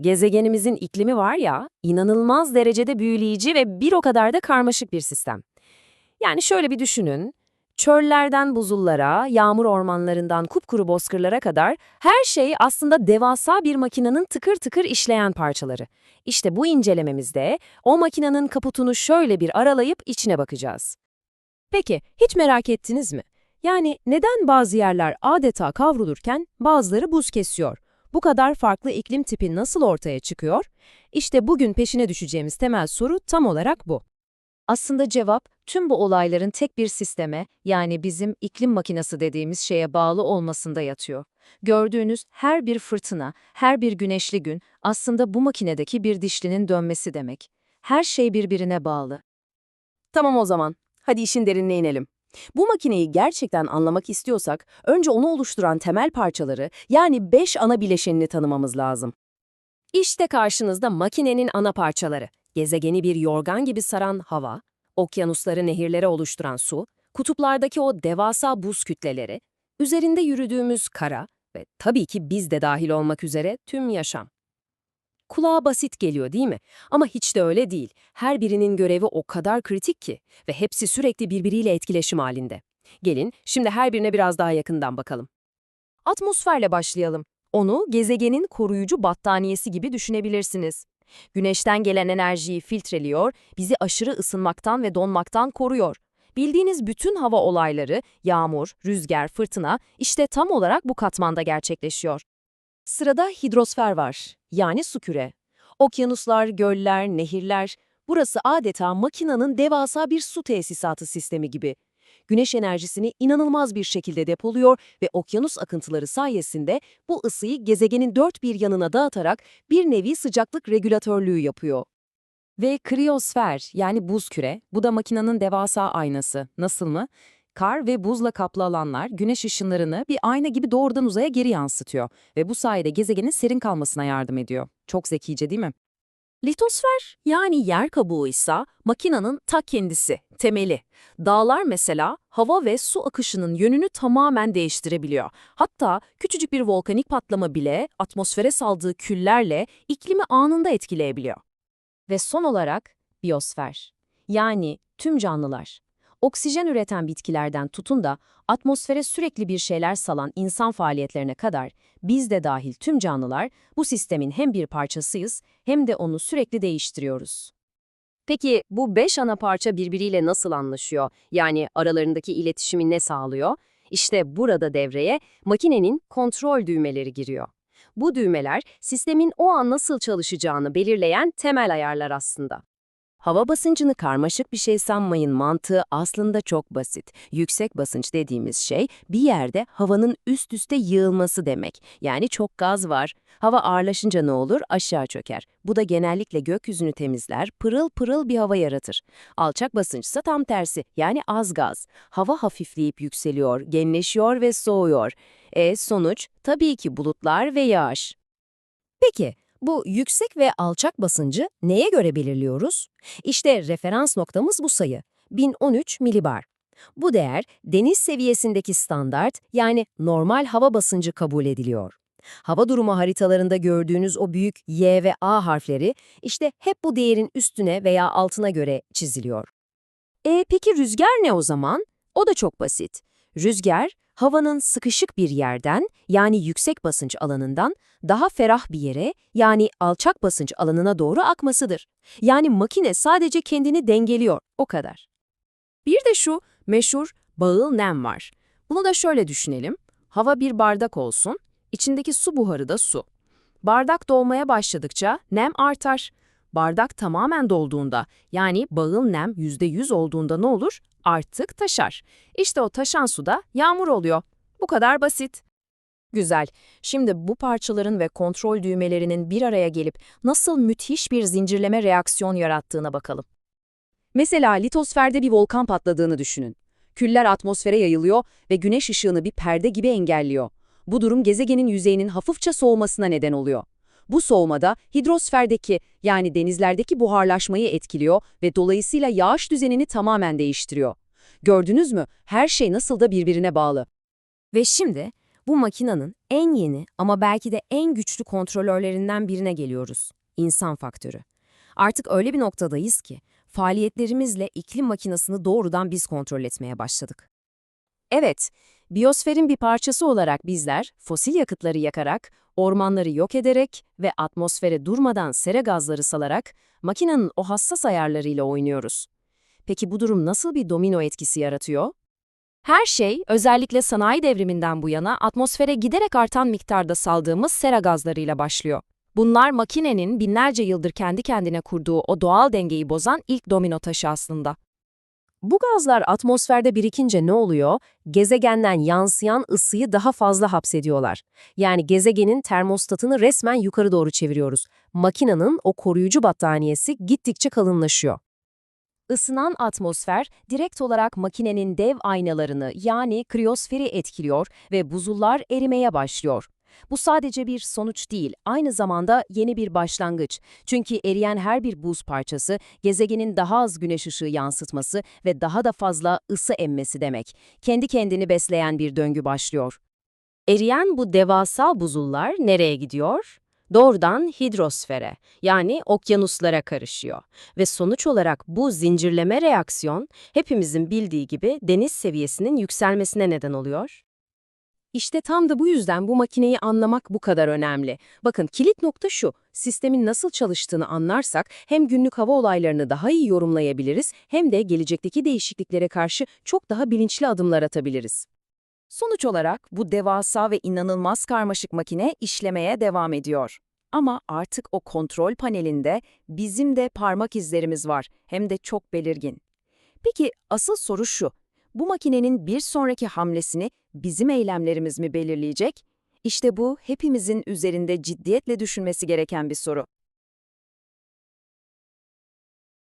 Gezegenimizin iklimi var ya, inanılmaz derecede büyüleyici ve bir o kadar da karmaşık bir sistem. Yani şöyle bir düşünün, çöllerden buzullara, yağmur ormanlarından kupkuru bozkırlara kadar her şey aslında devasa bir makinenin tıkır tıkır işleyen parçaları. İşte bu incelememizde o makinenin kaputunu şöyle bir aralayıp içine bakacağız. Peki, hiç merak ettiniz mi? Yani neden bazı yerler adeta kavrulurken bazıları buz kesiyor? Bu kadar farklı iklim tipi nasıl ortaya çıkıyor? İşte bugün peşine düşeceğimiz temel soru tam olarak bu. Aslında cevap tüm bu olayların tek bir sisteme yani bizim iklim makinesi dediğimiz şeye bağlı olmasında yatıyor. Gördüğünüz her bir fırtına, her bir güneşli gün aslında bu makinedeki bir dişlinin dönmesi demek. Her şey birbirine bağlı. Tamam o zaman, hadi işin derinine inelim. Bu makineyi gerçekten anlamak istiyorsak, önce onu oluşturan temel parçaları, yani 5 ana bileşenini tanımamız lazım. İşte karşınızda makinenin ana parçaları. Gezegeni bir yorgan gibi saran hava, okyanusları nehirlere oluşturan su, kutuplardaki o devasa buz kütleleri, üzerinde yürüdüğümüz kara ve tabii ki biz de dahil olmak üzere tüm yaşam. Kulağa basit geliyor değil mi? Ama hiç de öyle değil. Her birinin görevi o kadar kritik ki ve hepsi sürekli birbiriyle etkileşim halinde. Gelin şimdi her birine biraz daha yakından bakalım. Atmosferle başlayalım. Onu gezegenin koruyucu battaniyesi gibi düşünebilirsiniz. Güneşten gelen enerjiyi filtreliyor, bizi aşırı ısınmaktan ve donmaktan koruyor. Bildiğiniz bütün hava olayları, yağmur, rüzgar, fırtına işte tam olarak bu katmanda gerçekleşiyor. Sırada hidrosfer var, yani su küre. Okyanuslar, göller, nehirler, burası adeta makinanın devasa bir su tesisatı sistemi gibi. Güneş enerjisini inanılmaz bir şekilde depoluyor ve okyanus akıntıları sayesinde bu ısıyı gezegenin dört bir yanına dağıtarak bir nevi sıcaklık regülatörlüğü yapıyor. Ve kriyosfer yani buz küre, bu da makinanın devasa aynası. Nasıl mı? Kar ve buzla kaplı alanlar güneş ışınlarını bir ayna gibi doğrudan uzaya geri yansıtıyor ve bu sayede gezegenin serin kalmasına yardım ediyor. Çok zekice değil mi? Litosfer yani yer kabuğu ise makinanın ta kendisi, temeli. Dağlar mesela hava ve su akışının yönünü tamamen değiştirebiliyor. Hatta küçücük bir volkanik patlama bile atmosfere saldığı küllerle iklimi anında etkileyebiliyor. Ve son olarak biyosfer. Yani tüm canlılar. Oksijen üreten bitkilerden tutun da atmosfere sürekli bir şeyler salan insan faaliyetlerine kadar biz de dahil tüm canlılar bu sistemin hem bir parçasıyız hem de onu sürekli değiştiriyoruz. Peki bu beş ana parça birbiriyle nasıl anlaşıyor? Yani aralarındaki iletişimi ne sağlıyor? İşte burada devreye makinenin kontrol düğmeleri giriyor. Bu düğmeler sistemin o an nasıl çalışacağını belirleyen temel ayarlar aslında. Hava basıncını karmaşık bir şey sanmayın mantığı aslında çok basit. Yüksek basınç dediğimiz şey bir yerde havanın üst üste yığılması demek. Yani çok gaz var. Hava ağırlaşınca ne olur? Aşağı çöker. Bu da genellikle gökyüzünü temizler, pırıl pırıl bir hava yaratır. Alçak basınçsa tam tersi. Yani az gaz. Hava hafifleyip yükseliyor, genleşiyor ve soğuyor. E sonuç tabii ki bulutlar ve yağış. Peki, bu yüksek ve alçak basıncı neye göre belirliyoruz? İşte referans noktamız bu sayı, 1013 milibar. Bu değer deniz seviyesindeki standart yani normal hava basıncı kabul ediliyor. Hava durumu haritalarında gördüğünüz o büyük Y ve A harfleri işte hep bu değerin üstüne veya altına göre çiziliyor. E peki rüzgar ne o zaman? O da çok basit. Rüzgar, havanın sıkışık bir yerden yani yüksek basınç alanından daha ferah bir yere yani alçak basınç alanına doğru akmasıdır. Yani makine sadece kendini dengeliyor, o kadar. Bir de şu meşhur bağıl nem var. Bunu da şöyle düşünelim. Hava bir bardak olsun, içindeki su buharı da su. Bardak dolmaya başladıkça nem artar. Bardak tamamen dolduğunda yani bağıl nem %100 olduğunda ne olur? Artık taşar. İşte o taşan su da yağmur oluyor. Bu kadar basit. Güzel. Şimdi bu parçaların ve kontrol düğmelerinin bir araya gelip nasıl müthiş bir zincirleme reaksiyon yarattığına bakalım. Mesela litosferde bir volkan patladığını düşünün. Küller atmosfere yayılıyor ve güneş ışığını bir perde gibi engelliyor. Bu durum gezegenin yüzeyinin hafifçe soğumasına neden oluyor. Bu soğumada hidrosferdeki yani denizlerdeki buharlaşmayı etkiliyor ve dolayısıyla yağış düzenini tamamen değiştiriyor. Gördünüz mü? Her şey nasıl da birbirine bağlı. Ve şimdi Bu makinanın en yeni ama belki de en güçlü kontrolörlerinden birine geliyoruz. İnsan faktörü. Artık öyle bir noktadayız ki faaliyetlerimizle iklim makinasını doğrudan biz kontrol etmeye başladık. Evet, biyosferin bir parçası olarak bizler fosil yakıtları yakarak, ormanları yok ederek ve atmosfere durmadan sera gazları salarak makinenin o hassas ayarlarıyla oynuyoruz. Peki bu durum nasıl bir domino etkisi yaratıyor? Her şey, özellikle sanayi devriminden bu yana atmosfere giderek artan miktarda saldığımız sera gazlarıyla başlıyor. Bunlar makinenin binlerce yıldır kendi kendine kurduğu o doğal dengeyi bozan ilk domino taşı aslında. Bu gazlar atmosferde birikince ne oluyor? Gezegenden yansıyan ısıyı daha fazla hapsediyorlar. Yani gezegenin termostatını resmen yukarı doğru çeviriyoruz. Makinanın o koruyucu battaniyesi gittikçe kalınlaşıyor. Isınan atmosfer direkt olarak makinenin dev aynalarını yani kriyosferi etkiliyor ve buzullar erimeye başlıyor. Bu sadece bir sonuç değil, aynı zamanda yeni bir başlangıç. Çünkü eriyen her bir buz parçası, gezegenin daha az güneş ışığı yansıtması ve daha da fazla ısı emmesi demek. Kendi kendini besleyen bir döngü başlıyor. Eriyen bu devasa buzullar nereye gidiyor? Doğrudan hidrosfere, yani okyanuslara karışıyor. Ve sonuç olarak bu zincirleme reaksiyon, hepimizin bildiği gibi deniz seviyesinin yükselmesine neden oluyor. İşte tam da bu yüzden bu makineyi anlamak bu kadar önemli. Bakın kilit nokta şu, sistemin nasıl çalıştığını anlarsak hem günlük hava olaylarını daha iyi yorumlayabiliriz hem de gelecekteki değişikliklere karşı çok daha bilinçli adımlar atabiliriz. Sonuç olarak bu devasa ve inanılmaz karmaşık makine işlemeye devam ediyor. Ama artık o kontrol panelinde bizim de parmak izlerimiz var, hem de çok belirgin. Peki asıl soru şu, bu makinenin bir sonraki hamlesini bizim eylemlerimiz mi belirleyecek? İşte bu hepimizin üzerinde ciddiyetle düşünmesi gereken bir soru.